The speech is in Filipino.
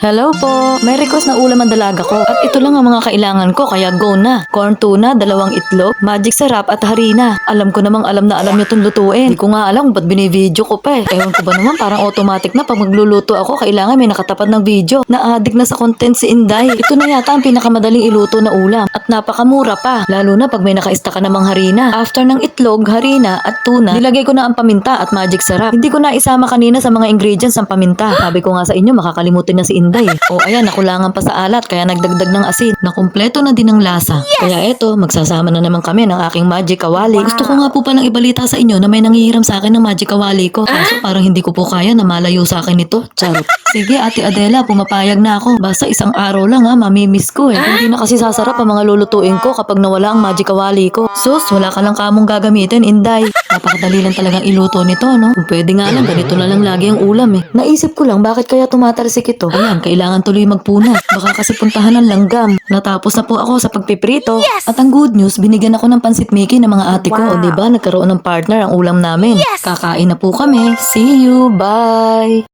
Hello po. May request na ulam ang dalaga ko. At ito lang ang mga kailangan ko kaya go na. Corn tuna, dalawang itlog, magic sarap at harina. Alam ko namang alam na alam niyo itong lutuin. Hindi ko nga alam ba't binibideo ko pa eh. Ewan ko ba naman parang automatic na pag magluluto ako kailangan may nakatapat ng video. Na-addict na sa content si Inday. Ito na yata ang pinakamadaling iluto na ulam. At napakamura pa. Lalo na pag may nakaista ka namang harina. After ng itlog, harina at tuna, nilagay ko na ang paminta at magic sarap. Hindi ko na isama kanina sa mga ingredients ang paminta. Sabi ko nga sa inyo makakalimutin na si Inday. Eh. O ayan, nakulangan pa sa alat kaya nagdagdag ng asin. Nakumpleto na din ang lasa. Kaya eto, magsasama na naman kami ng aking magic kawali. Gusto ko nga po palang ibalita sa inyo na may nangihiram sa akin ng magic kawali ko. Kaso parang hindi ko po kaya na malayo sa akin ito. Charot. Sige, Ate Adela, pumapayag na ako. Basta isang araw lang ha, mamimiss ko eh. Hindi na kasi sasarap ang mga lulutuin ko kapag nawala ang magic kawali ko. Sus, wala ka lang kamong gagamitin, Inday. Napakadali lang talagang iluto nito, no? Kung pwede nga lang, ganito na lang lagi ang ulam eh. Naisip ko lang, bakit kaya tumatalsik ito? Ayan, kailangan tuloy magpuna. Baka kasi puntahan ng langgam. Natapos na po ako sa pagpiprito. At ang good news, binigyan ako ng pansit Mickey ng mga ate ko. O diba, nagkaroon ng partner ang ulam namin. Kakain na po kami. See you. Bye!